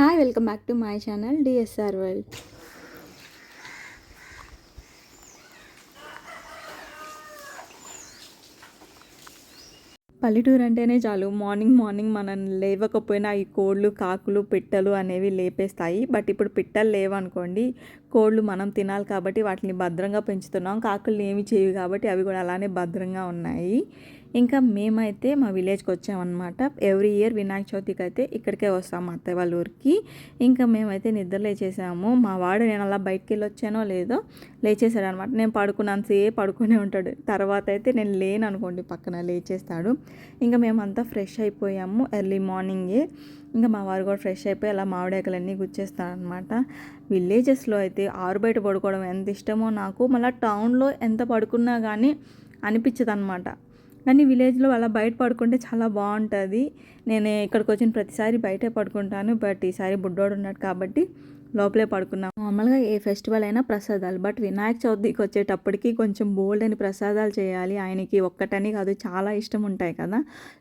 Hi welcome back to my channel DSR world పల్లెటూరు అంటేనే చాలు. మార్నింగ్ మార్నింగ్ మనం లేవకపోయినా ఈ కోళ్ళు కాకులు పిట్టలు అనేవి లేపేస్తాయి. బట్ ఇప్పుడు పిట్టలు లేవనుకోండి కోళ్ళు మనం తినాలి కాబట్టి వాటిని భద్రంగా పెంచుతున్నాం. కాకులు ఏమి చేయవు కాబట్టి అవి కూడా అలానే భద్రంగా ఉన్నాయి. ఇంకా మేమైతే మా విలేజ్కి వచ్చామన్నమాట ఎవ్రీ ఇయర్ వినాయక చవితికి అయితే ఇక్కడికే వస్తాం మా అత్తయ్య వాళ్ళ ఊరికి. ఇంకా మేమైతే నిద్ర లేచేసాము. మా వాడు నేను అలా బయటికి వెళ్ళి వచ్చానో లేదో లేచేసాడు అనమాట నేను పడుకున్నంతసేపు పడుకునే ఉంటాడు. తర్వాత అయితే నేను లేను అనుకోండి పక్కన లేచేస్తాడు. ఇంకా మేమంతా ఫ్రెష్ అయిపోయాము ఎర్లీ మార్నింగే. ఇంకా మా వారు కూడా ఫ్రెష్ అయిపోయి అలా మామిడాకులన్నీ గుచ్చేస్తారనమాట విలేజెస్లో అయితే ఆరు బయట పడుకోవడం ఎంత ఇష్టమో నాకు. మళ్ళీ టౌన్లో ఎంత పడుకున్నా కానీ అనిపించదు అనమాట కానీ విలేజ్లో అలా బయట పడుకుంటే చాలా బాగుంటుంది. నేను ఇక్కడికి వచ్చిన ప్రతిసారి బయటే పడుకుంటాను. బట్ ఈసారి బుడ్డోడు ఉన్నాడు కాబట్టి లోపలే పడుకున్నాం. నార్మల్గా ఏ ఫెస్టివల్ అయినా ప్రసాదాలు బట్ వినాయక చవితికి వచ్చేటప్పటికి కొంచెం బోల్డ్ అని ప్రసాదాలు చేయాలి. ఆయనకి ఒక్కటని కాదు చాలా ఇష్టం ఉంటాయి కదా.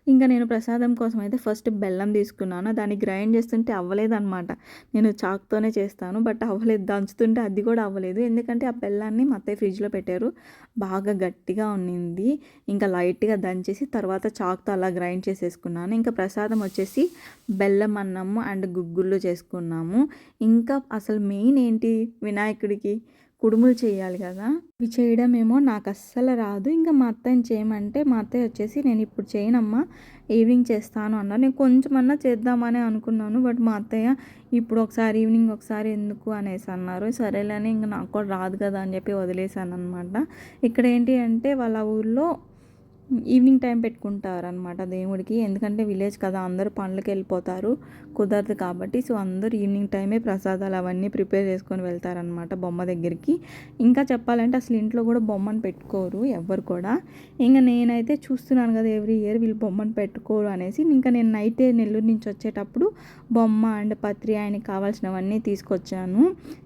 ఇంకా నేను ప్రసాదం కోసం అయితే ఫస్ట్ బెల్లం తీసుకున్నాను. దాన్ని గ్రైండ్ చేస్తుంటే అవ్వలేదు అనమాట నేను చాక్తోనే చేస్తాను బట్ అవ్వలేదు. దంచుతుంటే అది కూడా అవ్వలేదు. ఎందుకంటే ఆ బెల్లాన్ని మా అత్తయ్య ఫ్రిడ్జ్లో పెట్టారు. బాగా గట్టిగా ఉన్నింది. ఇంకా లైట్గా దంచేసి తర్వాత చాక్తో అలా గ్రైండ్ చేసేసుకున్నాను. ఇంకా ప్రసాదం వచ్చేసి బెల్లం అన్నము అండ్ గుగ్గుళ్ళు చేసుకున్నాము. ఇంకా అసలు మెయిన్ ఏంటి వినాయకుడికి? కుడుములు చేయాలి కదా? ఇవి చేయడం ఏమో నాకు అస్సలు రాదు. ఇంకా మా అత్తయ్యని చేయమంటే మా అత్తయ్య వచ్చేసి నేను ఇప్పుడు చేయనమ్మా ఈవినింగ్ చేస్తాను అన్నారు. నేను కొంచెమన్నా చేద్దామని అనుకున్నాను బట్ మా అత్తయ్య ఇప్పుడు ఒకసారి ఈవినింగ్ ఒకసారి ఎందుకు అనేసి అన్నారు. సరేలేని ఇంకా నాకు కూడా రాదు కదా అని చెప్పి వదిలేసాను అనమాట ఇక్కడ ఏంటి అంటే వాళ్ళ ఊర్లో ఈవినింగ్ టైం పెట్టుకుంటారనమాట దేవుడికి. ఎందుకంటే విలేజ్ కదా అందరూ పనులకి వెళ్ళిపోతారు కుదరదు కాబట్టి. సో అందరూ ఈవినింగ్ టైమే ప్రసాదాలు అవన్నీ ప్రిపేర్ చేసుకొని వెళ్తారనమాట బొమ్మ దగ్గరికి. ఇంకా చెప్పాలంటే అసలు ఇంట్లో కూడా బొమ్మను పెట్టుకోరు ఎవ్వరు కూడా. ఇంకా నేనైతే చూస్తున్నాను కదా ఎవ్రీ ఇయర్ వీళ్ళు బొమ్మను పెట్టుకోరు అనేసి. ఇంకా నేను నైటే నెల్లూరు నుంచి వచ్చేటప్పుడు బొమ్మ అండ్ పత్రి ఆయనకి కావాల్సినవన్నీ తీసుకొచ్చాను.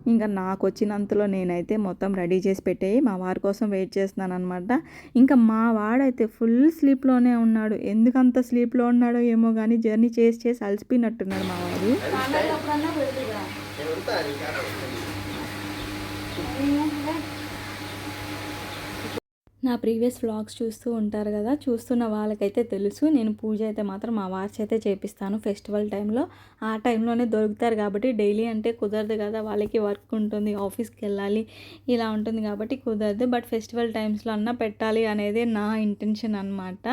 ఇంకా నాకు వచ్చినంతలో నేనైతే మొత్తం రెడీ చేసి పెట్టేయి. మా వారి కోసం వెయిట్ చేస్తున్నాను అనమాట ఇంకా మా వాడైతే ఫుల్ స్లీప్లోనే ఉన్నాడు. ఎందుకంత స్లీప్లో ఉన్నాడో ఏమో కానీ జర్నీ చేసి చేసి అలసిపోయినట్టున్నాడు మా వాడు. నా ప్రీవియస్ వ్లాగ్స్ చూస్తూ ఉంటారు కదా చూస్తున్న వాళ్ళకైతే తెలుసు. నేను పూజ అయితే మాత్రం మా వాచ్ అయితే చేపిస్తాను ఫెస్టివల్ టైంలో. ఆ టైంలోనే దొరుకుతారు కాబట్టి డైలీ అంటే కుదరదు కదా వాళ్ళకి వర్క్ ఉంటుంది ఆఫీస్కి వెళ్ళాలి ఇలా ఉంటుంది కాబట్టి కుదరదు. బట్ ఫెస్టివల్ టైమ్స్లో అన్నా పెట్టాలి అనేది నా ఇంటెన్షన్ అనమాట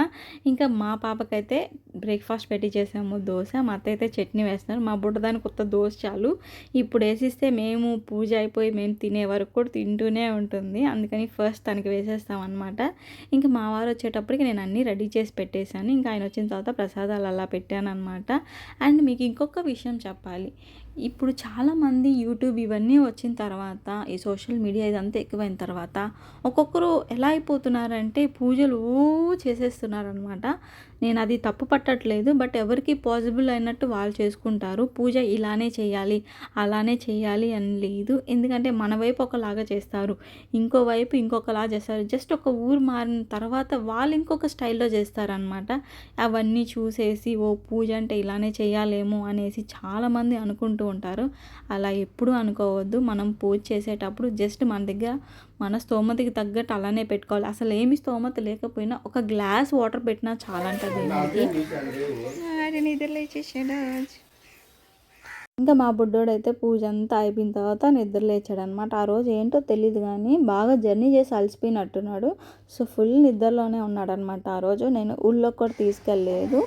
ఇంకా మా పాపకైతే బ్రేక్ఫాస్ట్ పెట్టి చేసాము దోశ. మా అత్త అయితే చట్నీ వేస్తున్నారు. మా బుడ్డదాని కొత్త దోశ చాలు. ఇప్పుడు వేసిస్తే మేము పూజ అయిపోయి మేము తినే వరకు కూడా తింటూనే ఉంటుంది. అందుకని ఫస్ట్ తనకి వేసేస్తాం అన్నమాట. అనమాట. ఇంకా మా వారు వచ్చేటప్పటికి నేను అన్నీ రెడీ చేసి పెట్టేశాను. ఇంకా ఆయన వచ్చిన తర్వాత ప్రసాదాలు అలా పెట్టాను అనమాట అండ్ మీకు ఇంకొక విషయం చెప్పాలి. ఇప్పుడు చాలామంది యూట్యూబ్ ఇవన్నీ వచ్చిన తర్వాత ఈ సోషల్ మీడియా ఇదంతా ఎక్కువైన తర్వాత ఒక్కొక్కరు ఎలా అయిపోతున్నారంటే పూజలు చేసేస్తున్నారనమాట నేను అది తప్పు పట్టట్లేదు బట్ ఎవరికి పాసిబుల్ అయినట్టు వాళ్ళు చేసుకుంటారు. పూజ ఇలానే చేయాలి అలానే చేయాలి అని లేదు. ఎందుకంటే మన వైపు ఒకలాగా చేస్తారు. ఇంకో వైపు ఇంకొకలా చేస్తారు. జస్ట్ ఒక ఊరు మారిన తర్వాత వాళ్ళు ఇంకొక స్టైల్లో చేస్తారనమాట అవన్నీ చూసేసి ఓ పూజ అంటే ఇలానే చేయాలేమో అనేసి చాలామంది అనుకుంటూ ఉంటారు. అలా ఎప్పుడూ అనుకోవద్దు. మనం పూజ చేసేటప్పుడు జస్ట్ మన దగ్గర మన స్తోమతకి తగ్గట్టు అలానే పెట్టుకోవాలి. అసలు ఏమి స్తోమత లేకపోయినా ఒక గ్లాస్ వాటర్ పెట్టినా చాలా లేచేసాడు ఇంకా మా బుడ్డోడు అయితే పూజ అంతా అయిపోయిన తర్వాత నిద్ర లేచాడు అనమాట ఆ రోజు ఏంటో తెలియదు కానీ బాగా జర్నీ చేసి అలసిపోయినట్టున్నాడు. సో ఫుల్ నిద్రలోనే ఉన్నాడు అనమాట ఆ రోజు. నేను ఊళ్ళో కూడా తీసుకెళ్ళలేదు.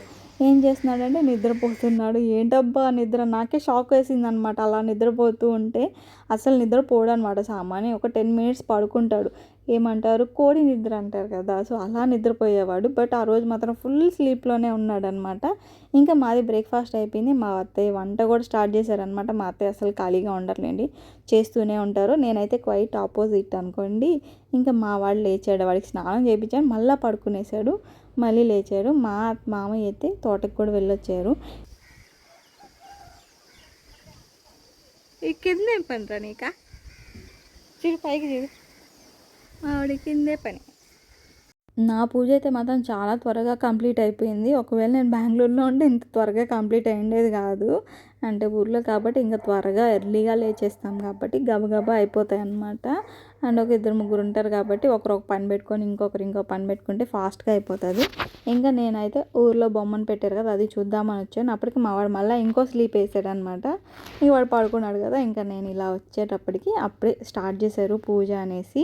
ఏం చేస్తున్నాడంటే నిద్రపోతున్నాడు. ఏంటబ్బా నిద్ర? నాకే షాక్ వేసింది అనమాట అలా నిద్రపోతూ ఉంటే అసలు నిద్రపోడు అనమాట సామాన్య ఒక టెన్ మినిట్స్ పడుకుంటాడు. ఏమంటారు? కోడి నిద్ర అంటారు కదా. సో అలా నిద్రపోయేవాడు. బట్ ఆ రోజు మాత్రం ఫుల్ స్లీప్లోనే ఉన్నాడనమాట ఇంకా మాది బ్రేక్ఫాస్ట్ అయిపోయింది. మా అత్తయ్య వంట కూడా స్టార్ట్ చేశారనమాట మా అత్తయ్య అసలు ఖాళీగా ఉండర్లేండి చేస్తూనే ఉంటారు. నేనైతే క్వైట్ ఆపోజిట్ అనుకోండి. ఇంకా మా వాడు లేచాడు. వాడికి స్నానం చేయించాను. మళ్ళీ పడుకునేసాడు మళ్ళీ లేచాడు మా మామయ్య అయితే తోటకు కూడా వెళ్ళొచ్చారు. ఈ కింద ఏం పనిరా నీక? చిరు పైకి చిరు ఆవిడ కిందే పని. నా పూజ అయితే మాత్రం చాలా త్వరగా కంప్లీట్ అయిపోయింది. ఒకవేళ నేను బెంగళూరులో ఉంటే ఇంత త్వరగా కంప్లీట్ అయ్యేది కాదు. అంటే ఊర్లో కాబట్టి ఇంకా త్వరగా ఎర్లీగా లేచేస్తాం కాబట్టి గబగబా అయిపోతాయి అనమాట అండ్ ఒక ఇద్దరు ముగ్గురు ఉంటారు కాబట్టి ఒకరు ఒక పని పెట్టుకొని ఇంకొకరు ఇంకో పని పెట్టుకుంటే ఫాస్ట్గా అయిపోతుంది. ఇంకా నేనైతే ఊర్లో బొమ్మను పెట్టారు కదా అది చూద్దామని వచ్చాను. అప్పటికి మా వాడు మళ్ళీ ఇంకో స్లీప్ వేసాడు అనమాట ఇంక వాడు పడుకున్నాడు కదా ఇంకా నేను ఇలా వచ్చేటప్పటికి అప్పుడే స్టార్ట్ చేశారు పూజ అనేసి.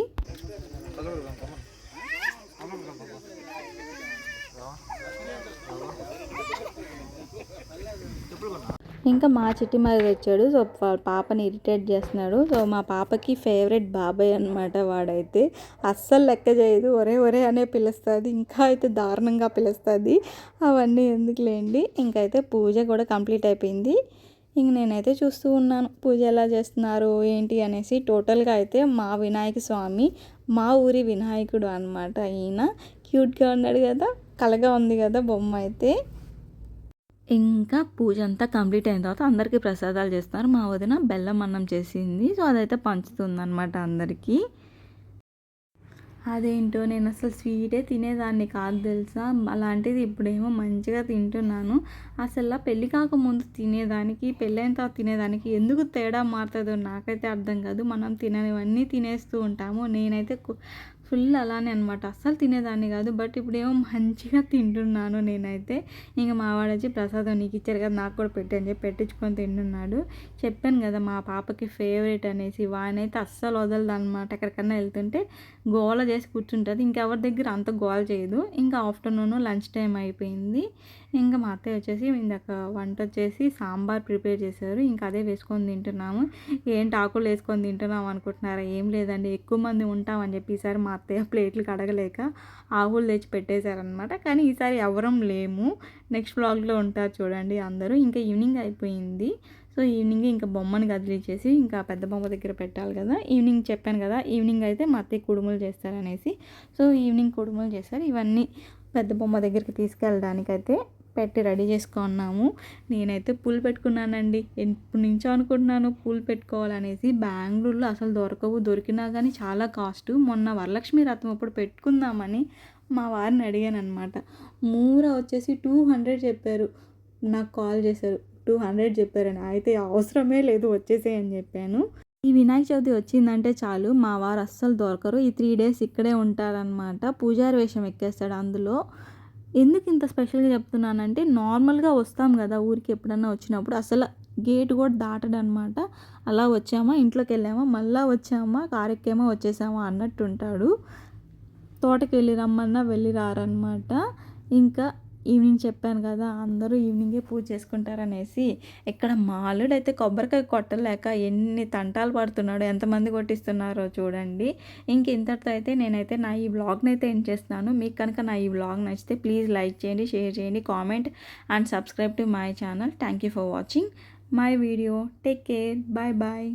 ఇంకా మా చిట్టి మరి తెచ్చాడు. సో పాపని ఇరిటేట్ చేస్తున్నాడు. సో మా పాపకి ఫేవరెట్ బాబాయ్ అనమాట వాడైతే. అస్సలు లెక్క చేయదు. ఒరే ఒరే అనే పిలుస్తుంది. ఇంకా అయితే దారుణంగా పిలుస్తుంది. అవన్నీ ఎందుకులేండి. ఇంకైతే పూజ కూడా కంప్లీట్ అయిపోయింది. ఇంక నేనైతే చూస్తూ ఉన్నాను. పూజ ఎలా చేస్తున్నారు? ఏంటి? అనేసి టోటల్గా అయితే మా వినాయక స్వామి మా ఊరి వినాయకుడు అనమాట ఈయన. క్యూట్గా ఉన్నాడు కదా. కలగా ఉంది కదా బొమ్మ అయితే. ఇంకా పూజ అంతా కంప్లీట్ అయిన తర్వాత అందరికీ ప్రసాదాలు చేస్తున్నారు మా వదిన బెల్లం అన్నం చేసింది. సో అదైతే పంచుతుంది అనమాట అందరికీ. అదేంటో నేను అసలు స్వీటే తినేదాన్ని కాదు తెలుసా? అలాంటిది ఇప్పుడేమో మంచిగా తింటున్నాను. అసలు పెళ్ళి కాకముందు తినేదానికి పెళ్ళైన తర్వాత తినేదానికి ఎందుకు తేడా మారుతుందో నాకైతే అర్థం కాదు. మనం తిననివన్నీ తినేస్తూ ఉంటాము. నేనైతే ఫుల్ అలానే అనమాట అస్సలు తినేదాన్ని కాదు. బట్ ఇప్పుడేమో మంచిగా తింటున్నాను నేనైతే. ఇంకా మా వాడు వచ్చి ప్రసాదం నీకు ఇచ్చారు కదా నాకు కూడా పెట్టి అని చెప్పి పెట్టించుకొని తింటున్నాడు. చెప్పాను కదా మా పాపకి ఫేవరెట్ అనేసి. వానైతే అస్సలు వదలదు అనమాట ఎక్కడికన్నా వెళ్తుంటే గోల చేసి కూర్చుంటుంది. ఇంకెవరి దగ్గర అంత గోల చేయదు. ఇంకా ఆఫ్టర్నూన్ లంచ్ టైం అయిపోయింది. ఇంకా మా అత్తయ్య వచ్చేసి ఇందాక వంట వచ్చేసి సాంబార్ ప్రిపేర్ చేశారు. ఇంకా అదే వేసుకొని తింటున్నాము. ఏంటి ఆకులు వేసుకొని తింటున్నాం అనుకుంటున్నారా? ఏం లేదండి. ఎక్కువ మంది ఉంటామని చెప్పి ఈసారి మా అత్తయ్య ప్లేట్లు కడగలేక ఆకులు తెచ్చి పెట్టేశారనమాట కానీ ఈసారి ఎవరం లేము. నెక్స్ట్ బ్లాగ్లో ఉంటారు చూడండి అందరూ. ఇంకా ఈవినింగ్ అయిపోయింది. సో ఈవినింగ్ ఇంకా బొమ్మని కదిలిచ్చేసి ఇంకా పెద్ద బొమ్మ దగ్గర పెట్టాలి కదా. ఈవినింగ్ చెప్పాను కదా. ఈవినింగ్ అయితే మా అత్తయ్య కుడుములు చేస్తారనేసి. సో ఈవినింగ్ కుడుములు చేస్తారు. ఇవన్నీ పెద్ద బొమ్మ దగ్గరికి తీసుకెళ్ళడానికైతే పెట్టి రెడీ చేసుకున్నాము. నేనైతే పూలు పెట్టుకున్నానండి. ఎప్పటి నుంచో అనుకుంటున్నాను పూలు పెట్టుకోవాలనేసి. బెంగళూరులో అసలు దొరకవు దొరికినా కానీ చాలా కాస్ట్. మొన్న వరలక్ష్మి రథం అప్పుడు పెట్టుకుందామని మా వారిని అడిగాను అనమాట మూర వచ్చేసి టూ హండ్రెడ్ చెప్పారు. నాకు కాల్ చేశారు. టూ హండ్రెడ్ చెప్పారని. అయితే అవసరమే లేదు వచ్చేసే అని చెప్పాను. ఈ వినాయక చవితి వచ్చిందంటే చాలు. మా వారు అస్సలు దొరకరు. ఈ త్రీ డేస్ ఇక్కడే ఉంటారనమాట పూజారి వేషం ఎక్కేస్తాడు అందులో. ఎందుకు ఇంత స్పెషల్గా చెప్తున్నానంటే నార్మల్గా వస్తాం కదా ఊరికి ఎప్పుడన్నా వచ్చినప్పుడు అసలు గేట్ కూడా దాటడనమాట. అలా వచ్చామా ఇంట్లోకి వెళ్ళామా మళ్ళీ వచ్చామా కారెక్కేమో వచ్చేసామా అన్నట్టు ఉంటాడు తోటకి వెళ్ళి రమ్మన్నా వెళ్ళి రారనమాట. ఇంకా ఈవినింగ్ చెప్పాను కదా అందరూ ఈవినింగే పూజ చేసుకుంటారనేసి ఇక్కడ మాలుడు అయితే కొబ్బరికాయ కొట్టలేక ఎన్ని తంటాలు పడుతున్నాడు ఎంతమంది కొట్టిస్తున్నారో చూడండి. ఇంక ఇంతటితో అయితే నేనైతే నా ఈ బ్లాగ్ని అయితే ఎండ్ చేస్తున్నాను. మీకు కనుక నా ఈ బ్లాగ్ నచ్చితే ప్లీజ్ లైక్ చేయండి షేర్ చేయండి comment and subscribe to my channel. Thank you for watching my video. Take care. Bye bye.